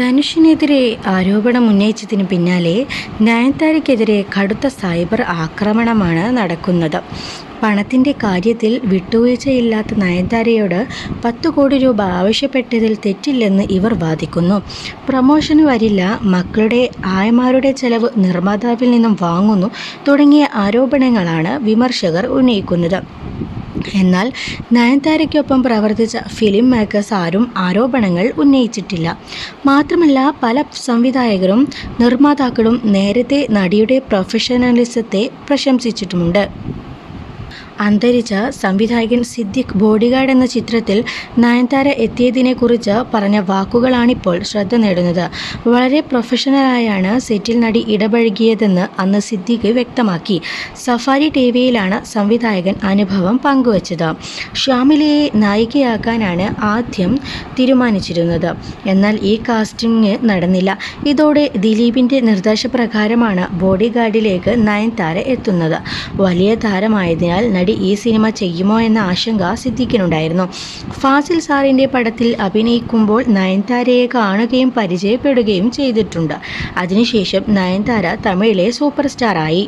ധനുഷിനെതിരെ ആരോപണം ഉന്നയിച്ചതിന് പിന്നാലെ നയൻതാരയ്ക്കെതിരെ കടുത്ത സൈബർ ആക്രമണമാണ് നടക്കുന്നത്. പണത്തിന്റെ കാര്യത്തിൽ വിട്ടുവീഴ്ചയില്ലാത്ത നയൻതാരയോട് പത്ത് കോടി രൂപ ആവശ്യപ്പെട്ടതിൽ തെറ്റില്ലെന്ന് ഇവർ വാദിക്കുന്നു. പ്രമോഷന് വരില്ല മക്കളുടെ ആയമാരുടെ ചെലവ് നിർമ്മാതാവിൽ നിന്നും വാങ്ങുന്നു തുടങ്ങിയ ആരോപണങ്ങളാണ് വിമർശകർ ഉന്നയിക്കുന്നത്. എന്നാൽ നയൻതാരയ്ക്കൊപ്പം പ്രവർത്തിച്ച ഫിലിം മേക്കേഴ്സ് ആരും ആരോപണങ്ങൾ ഉന്നയിച്ചിട്ടില്ല. മാത്രമല്ല പല സംവിധായകരും നിർമ്മാതാക്കളും നേരത്തെ നടിയുടെ പ്രൊഫഷണലിസത്തെ പ്രശംസിച്ചിട്ടുമുണ്ട്. അന്തരിച്ച സംവിധായകൻ സിദ്ദിഖ് ബോഡിഗാർഡ് എന്ന ചിത്രത്തിൽ നയൻതാര എത്തിയതിനെക്കുറിച്ച് പറഞ്ഞ വാക്കുകളാണിപ്പോൾ ശ്രദ്ധ നേടുന്നത്. വളരെ പ്രൊഫഷണലായാണ് സെറ്റിൽ നടി ഇടപഴകിയതെന്ന് അന്ന് സിദ്ദിഖ് വ്യക്തമാക്കി. സഫാരി ടി വിയിലാണ് സംവിധായകൻ അനുഭവം പങ്കുവച്ചത്. ഷ്യാമിലയെ നായികയാക്കാനാണ് ആദ്യം തീരുമാനിച്ചിരുന്നത്. എന്നാൽ ഈ കാസ്റ്റിംഗ് നടന്നില്ല. ഇതോടെ ദിലീപിന്റെ നിർദ്ദേശപ്രകാരമാണ് ബോഡിഗാർഡിലേക്ക് നയൻതാര എത്തുന്നത്. വലിയ താരമായതിനാൽ നടി ഈ സിനിമ ചെയ്യുമോ എന്ന ആശങ്ക സിദ്ദിഖിനുണ്ടായിരുന്നു ഫാസിൽ സാറിന്റെ പടത്തിൽ അഭിനയിക്കുമ്പോൾ നയൻതാരയെ കാണുകയും പരിചയപ്പെടുകയും ചെയ്തിട്ടുണ്ട്. അതിനുശേഷം നയൻതാര തമിഴിലെ സൂപ്പർ സ്റ്റാറായി.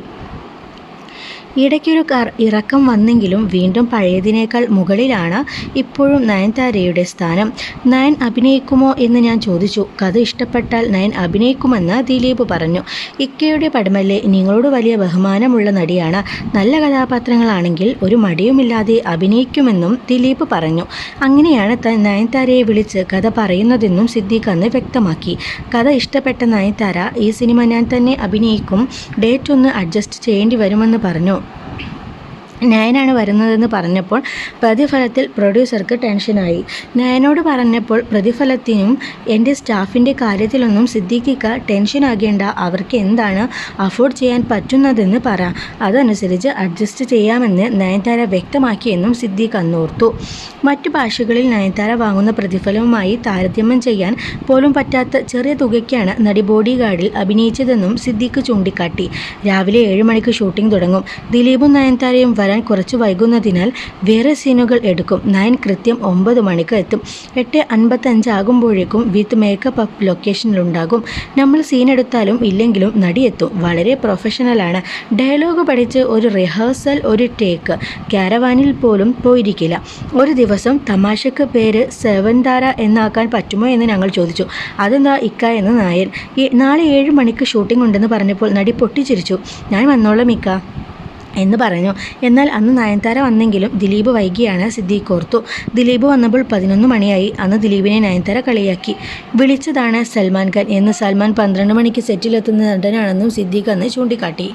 ഇടയ്ക്കൊരു കാർ ഇറക്കം വന്നെങ്കിലും വീണ്ടും പഴയതിനേക്കാൾ മുകളിലാണ് ഇപ്പോഴും നയൻതാരയുടെ സ്ഥാനം. നയൻ അഭിനയിക്കുമോ എന്ന് ഞാൻ ചോദിച്ചു. കഥ ഇഷ്ടപ്പെട്ടാൽ നയൻ അഭിനയിക്കുമെന്ന് ദിലീപ് പറഞ്ഞു. ഇക്കയുടെ പടമല്ലേ നിങ്ങളോട് വലിയ ബഹുമാനമുള്ള നടിയാണ്. നല്ല കഥാപാത്രങ്ങളാണെങ്കിൽ ഒരു മടിയുമില്ലാതെ അഭിനയിക്കുമെന്നും ദിലീപ് പറഞ്ഞു. അങ്ങനെയാണ് നയൻതാരയെ വിളിച്ച് കഥ പറയുന്നതെന്നും സിദ്ദീഖ് അന്ന് വ്യക്തമാക്കി. കഥ ഇഷ്ടപ്പെട്ട നയൻതാര ഈ സിനിമ ഞാൻ തന്നെ അഭിനയിക്കും. ഡേറ്റ് ഒന്ന് അഡ്ജസ്റ്റ് ചെയ്യേണ്ടി വരുമെന്ന് പറഞ്ഞു. നയനാണ് വരുന്നതെന്ന് പറഞ്ഞപ്പോൾ പ്രതിഫലത്തിൽ പ്രൊഡ്യൂസർക്ക് ടെൻഷനായി. നയനോട് പറഞ്ഞപ്പോൾ പ്രതിഫലത്തിനും എന്റെ സ്റ്റാഫിന്റെ കാര്യത്തിലൊന്നും സിദ്ദീഖിക്ക ടെൻഷനാകേണ്ട. അവർക്ക് എന്താണ് അഫോർഡ് ചെയ്യാൻ പറ്റുന്നതെന്ന് പറ. അതനുസരിച്ച് അഡ്ജസ്റ്റ് ചെയ്യാമെന്ന് നയൻതാര വ്യക്തമാക്കിയെന്നും സിദ്ദീഖ് അന്നോർത്തു. മറ്റു ഭാഷകളിൽ നയൻതാര വാങ്ങുന്ന പ്രതിഫലവുമായി താരതമ്യം ചെയ്യാൻ പോലും പറ്റാത്ത ചെറിയ തുകയ്ക്കാണ് നടി ബോഡി ഗാർഡിൽ അഭിനയിച്ചതെന്നും സിദ്ദീഖ് ചൂണ്ടിക്കാട്ടി. രാവിലെ ഏഴ് മണിക്ക് ഷൂട്ടിംഗ് തുടങ്ങും. ദിലീപും നയൻതാരയും വരാൻ കുറച്ച് വൈകുന്നതിനാൽ വേറെ സീനുകൾ എടുക്കും. നയൻ കൃത്യം ഒമ്പത് മണിക്ക് എത്തും. എട്ട് അൻപത്തഞ്ച് ആകുമ്പോഴേക്കും വിത്ത് മേക്കപ്പ് അപ്പ് ലൊക്കേഷനിലുണ്ടാകും നമ്മൾ സീൻ എടുത്താലും ഇല്ലെങ്കിലും നടിയെത്തും വളരെ പ്രൊഫഷണലാണ് ഡയലോഗ് പഠിച്ച് ഒരു റിഹേഴ്സൽ ഒരു ടേക്ക് കാരവാനിൽ പോലും പോയിരിക്കില്ല. ഒരു ദിവസം തമാശക്ക് പേര് സെവൻ താര എന്നാക്കാൻ പറ്റുമോ എന്ന് ഞങ്ങൾ ചോദിച്ചു. അതെന്താ ഇക്ക എന്ന് നായൻ. നാളെ ഏഴ് മണിക്ക് ഷൂട്ടിംഗ് ഉണ്ടെന്ന് പറഞ്ഞപ്പോൾ നടി പൊട്ടിച്ചിരിച്ചു. ഞാൻ വന്നോളാം ഇക്ക. എന്ന് പറഞ്ഞു. എന്നാൽ അന്ന് നയൻതാര വന്നെങ്കിലും ദിലീപ് വൈകിയാണ് സിദ്ദീഖ് ഓർത്തു. ദിലീപ് വന്നപ്പോൾ പതിനൊന്ന് മണിയായി. അന്ന് ദിലീപിനെ നയൻതാര കളിയാക്കി. വിളിച്ചതാണ് സൽമാൻ ഖാൻ എന്ന് സൽമാൻ പന്ത്രണ്ട് മണിക്ക് സെറ്റിലെത്തുന്ന നടനാണെന്നും സിദ്ദീഖ് അന്ന് ചൂണ്ടിക്കാട്ടി.